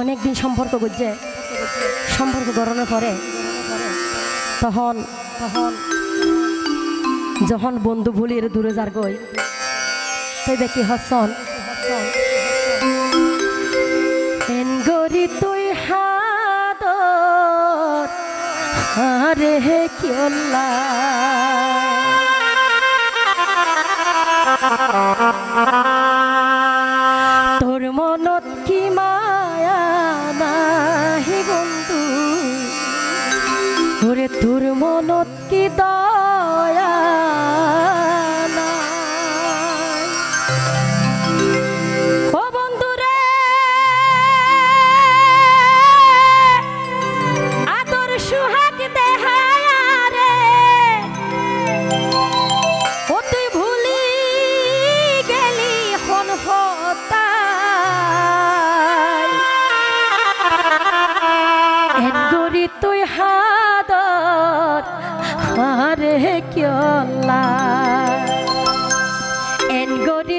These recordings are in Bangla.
অনেকদিন সম্পর্ক করছে সম্পর্ক গড়ানোর পরে তখন তখন যখন বন্ধু ভুলির দূরে যার গই সে দেখি হসন হসন আরে হে কিয়ল্লা তোর মনত কি মায়া নাহি বন্ধু? ওরে তোর মনত কি দা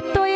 নিত্যই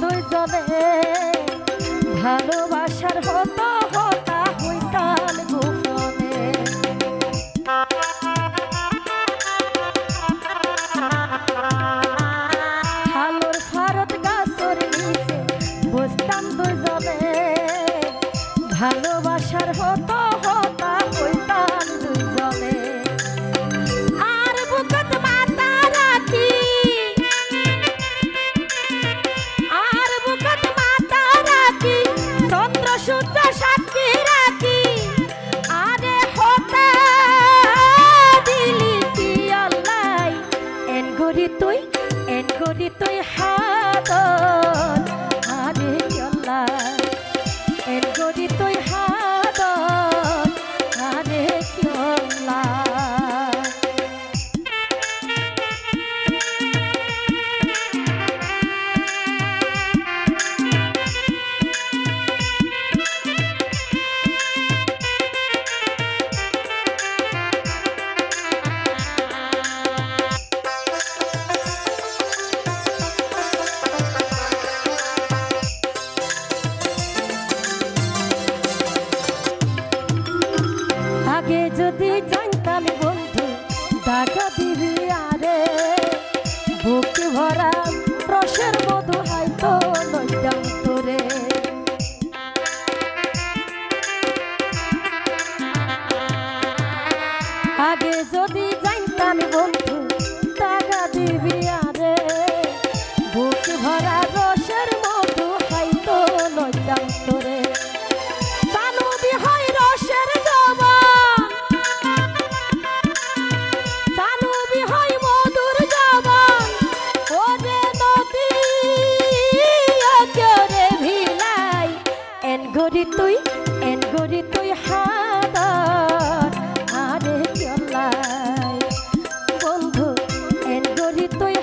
দুইজনে ভালোবাসার হতো গরি তুই এন গরি তুই হাত যদি জানতাম বন্ধু দাগা দিবি আরে বুক ভরা প্রশ্ন এন গরি তুই এন গরি তুই আরে বন্ধু এন গরি তুই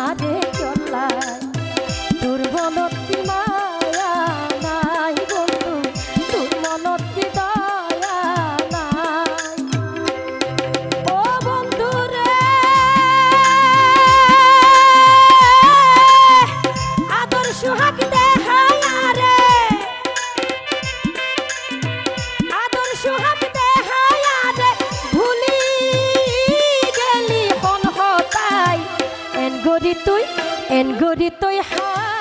আরে চলাই মনত গরি এন গরি তুই হা